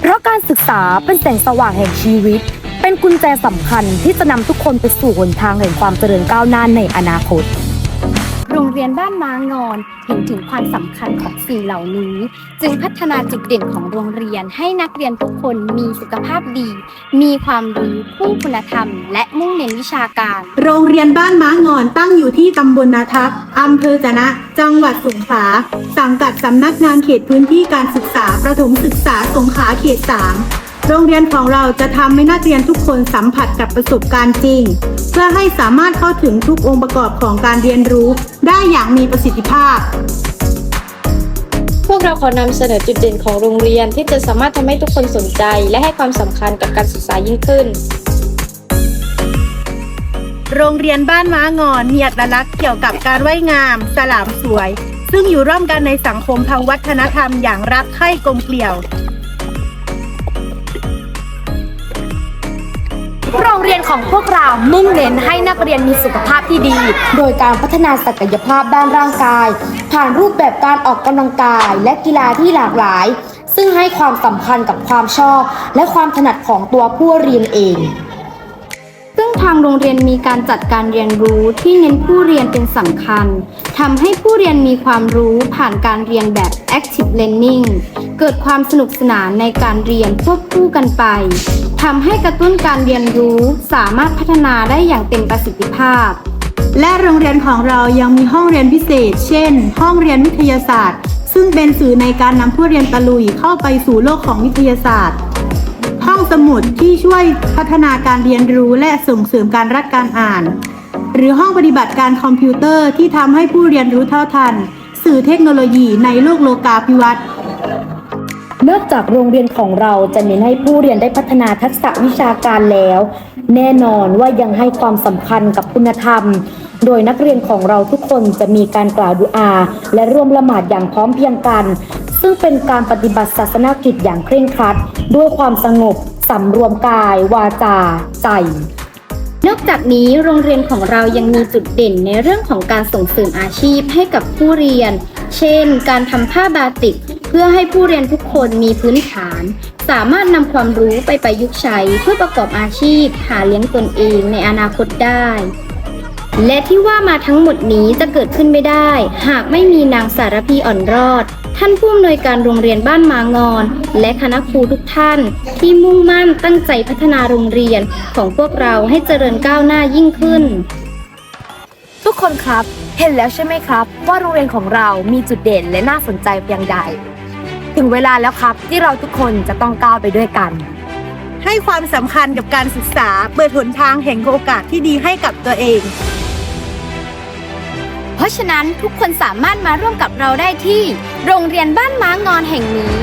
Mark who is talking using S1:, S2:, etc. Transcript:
S1: เพราะการศึกษาเป็นแสงสว่างแห่งชีวิต เป็นกุญแจสำคัญที่จะนำทุกคนไปสู่หนทางแห่งความเจริญก้าวหน้าในอนาคต โรงเรียนบ้านม้างอนเห็นถึงความสำคัญของสิ่งเหล่านี้ จึงพัฒนาจุดเด่นของโรงเรียนให้นักเรียนทุกคนมีสุขภาพดี มีความรู้คู่คุณธรรม และมุ่งเน้นวิชาการ
S2: โรงเรียนบ้านม้างอนตั้งอยู่ที่ตำบลนาทักอำเภอจะนะ จังหวัดสงขลาสังกัดสำนักงานเขตพื้นที่การศึกษาประถมศึกษาสงขลาเขต 3โรงเรียนของเราจะทำให้นักเรียนทุกคนสัมผัสกับประสบการณ์จริง เพื่อให้สามารถเข้าถึงทุกองค์ประกอบของการเรียนรู้ ได้อย่างมีประสิทธิภาพ
S3: พวกเราขอนำเสนอจุดเด่นของโรงเรียนที่จะสามารถทำให้ทุกคนสนใจ และให้ความสำคัญกับการศึกษายิ่งขึ้น
S2: โรงเรียนบ้านม้างอนมีอัตลักษณ์เกี่ยวกับการว่ายงาม สลามสวย ซึ่งอยู่ร่วมกันในสังคมทางวัฒนธรรมอย่างรักใคร่กลมเกลี่ยว
S1: ของพวกเรามุ่งเน้นให้นักเรียนมีสุขภาพที่ดี โดยการพัฒนาศักยภาพด้านร่างกาย ผ่านรูปแบบการออกกำลังกายและกีฬาที่หลากหลาย ซึ่งให้ความสำคัญกับความชอบ และความถนัดของตัวผู้เรียนเอง
S4: ซึ่งทางโรงเรียนมีการจัดการเรียนรู้ที่เน้นผู้เรียนเป็นสำคัญทำให้ผู้เรียนมีความรู้ผ่านการเรียนแบบ active learning เกิดความสนุกสนานในการเรียนควบคู่กันไป ทำให้กระตุ้นการเรียนรู้สามารถพัฒนาได้อย่างเต็มประสิทธิภาพ
S2: และโรงเรียนของเรายังมีห้องเรียนพิเศษ เช่น ห้องเรียนวิทยาศาสตร์ ซึ่งเป็นสื่อในการนำผู้เรียนตะลุยเข้าไปสู่โลกของวิทยาศาสตร์ ห้องสมุดที่ช่วยพัฒนาการเรียนรู้และส่งเสริมการรักการอ่าน หรือห้องปฏิบัติการคอมพิวเตอร์ที่ทำให้ผู้เรียนรู้เท่าทัน สื่อเทคโนโลยีในโลกโลกาภิวัตน์
S1: นอกจากโรงเรียนของเราจะเน้นให้ผู้เรียนได้พัฒนาทักษะวิชาการแล้ว แน่นอนว่ายังให้ความสำคัญกับคุณธรรม โดยนักเรียนของเราทุกคนจะมีการกล่าวดุอา และร่วมละหมาดอย่างพร้อมเพรียงกัน ซึ่งเป็นการปฏิบัติศาสนกิจอย่างเคร่งครัด ด้วยความสงบสำรวมกาย วาจา ใจ
S4: นอกจากนี้โรงเรียนของเรายังมีจุดเด่นในเรื่องของการส่งเสริมอาชีพให้กับผู้เรียน เช่น การทำผ้าบาติก เพื่อให้ผู้เรียนทุกคนมีพื้นฐาน สามารถนำความรู้ไปประยุกต์ใช้เพื่อประกอบอาชีพ หาเลี้ยงตนเองในอนาคตได้ และที่ว่ามาทั้งหมดนี้จะเกิดขึ้นไม่ได้ หากไม่มีนางสารพีอ่อนรอด ท่านผู้อำนวยการโรงเรียนบ้านมางอน และคณะครูทุกท่าน ที่มุ่งมั่นตั้งใจพัฒนาโรงเรียนของพวกเราให้เจริญก้าวหน้ายิ่งขึ้น
S1: ทุกคนครับ เห็นแล้วใช่ไหมครับ ว่าโรงเรียนของเรามีจุดเด่นและน่าสนใจเพียงใด ถึงเวลาแล้วครับที่เราทุกคนจะต้องก้าวไปด้วยกัน
S2: ให้ความสำคัญกับการศึกษาเปิดหนทางแห่งโอกาสที่ดีให้กับตัวเอง
S4: เพราะฉะนั้นทุกคนสามารถมาร่วมกับเราได้ที่ โรงเรียนบ้านม้างอนแห่งนี้